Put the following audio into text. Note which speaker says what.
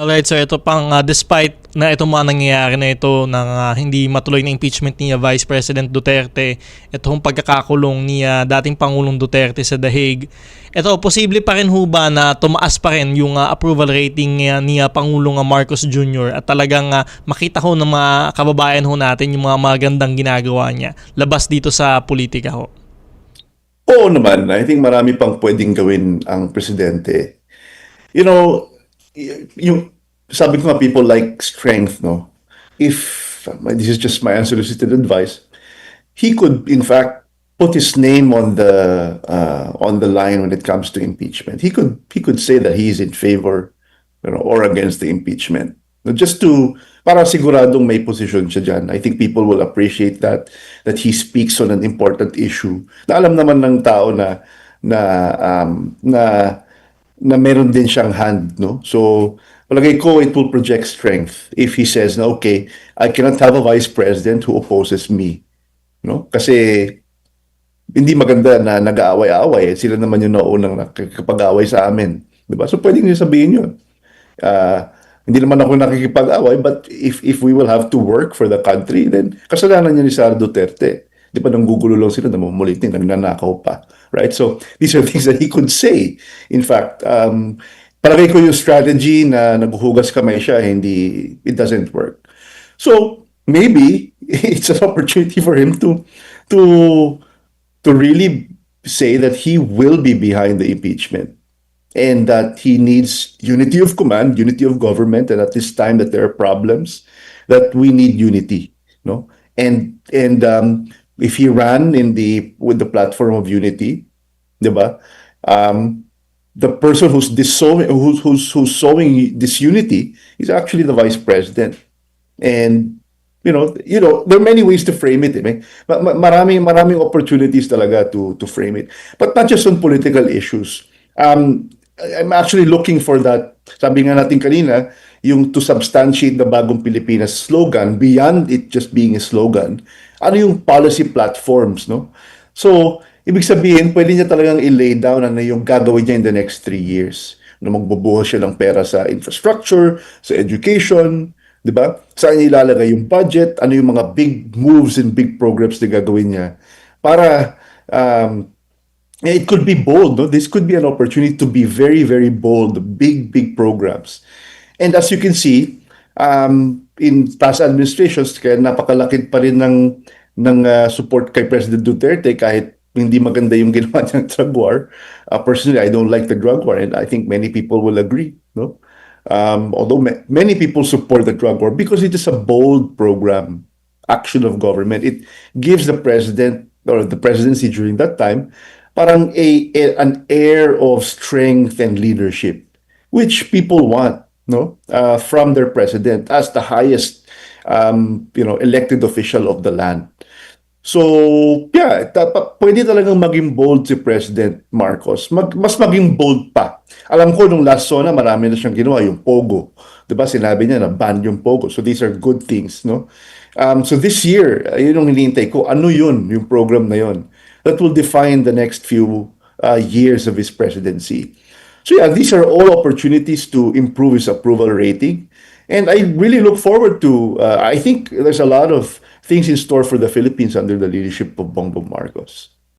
Speaker 1: Alright, so ito pang uh, despite na itong mga nangyayari na ito ng uh, hindi matuloy na impeachment ni Vice President Duterte, itong pagkakakulong ni uh, dating Pangulong Duterte sa The Hague, ito posible pa rin ho ba na tumaas pa rin yung uh, approval rating uh, ni Pangulong Marcos Jr. at talagang uh, makita ho ng mga kababayan ho natin yung mga magandang ginagawa niya labas dito sa politika ho?
Speaker 2: Oo naman, I think marami pang pwedeng gawin ang presidente. You know, yung sabi ko nga people like strength, no? If this is just my unsolicited advice, he could in fact put his name on the uh, on the line when it comes to impeachment. He could he could say that he is in favor, you know, or against the impeachment. No, Just to para siguradong may position siya dyan. I think people will appreciate that that he speaks on an important issue. Na alam naman ng tao na na um, na na meron din siyang hand, no? So, palagay ko, it will project strength if he says na, okay, I cannot have a vice president who opposes me, no? Kasi, hindi maganda na nag-aaway-aaway. Sila naman yung naunang nakikipag-away sa amin. Di ba? So, pwedeng niyo sabihin yun. Ah, hindi naman ako nakikipag-away, but if if we will have to work for the country, then kasalanan niya ni Sara Duterte. Di ba nanggugulo lang sila, namumulitin, nagnanakaw pa. Right? So, these are things that he could say. In fact, um, palagay ko yung strategy na naghuhugas kamay siya, hindi, it doesn't work. So, maybe, it's an opportunity for him to, to, to really say that he will be behind the impeachment and that he needs unity of command, unity of government, and at this time that there are problems, that we need unity, no? And and um, if he ran in the with the platform of unity, diba? Um, the person who's dissowing, who's who's who's sowing disunity is actually the vice president, and you know, you know, there are many ways to frame it. Eh. Ma- ma- Maraming maraming opportunities talaga to to frame it, but not just on political issues. Um, I'm actually looking for that. Sabi nga natin kanina, yung to substantiate the bagong Pilipinas slogan beyond it just being a slogan. Ano yung policy platforms, no? So, ibig sabihin, pwede niya talagang i-lay down ano yung gagawin niya in the next three years. Na magbubuhos siya ng pera sa infrastructure, sa education, di ba? Saan niya ilalagay yung budget, ano yung mga big moves and big programs na gagawin niya para um, it could be bold. No? This could be an opportunity to be very, very bold, big, big programs. And as you can see, um, in past administrations, kaya napakalakit pa rin ng, ng uh, support kay President Duterte kahit hindi maganda yung ginawa niyang drug war. Uh, personally, I don't like the drug war and I think many people will agree. No? Um, although ma- many people support the drug war because it is a bold program, action of government. It gives the president or the presidency during that time parang a, a an air of strength and leadership which people want no? Uh, from their president as the highest um, you know elected official of the land. So yeah tapa, pwede talagang maging bold si President Marcos. Mag, mas maging bold pa. Alam ko nung last zona marami na siyang ginawa yung pogo. Ba sinabi niya na ban yung pogo. So these are good things no? Um, so this year uh, yun yung hinihintay ko ano yun yung program na yun that will define the next few uh, years of his presidency. So yeah, these are all opportunities to improve his approval rating. And I really look forward to, uh, I think there's a lot of things in store for the Philippines under the leadership of Bongbong Marcos.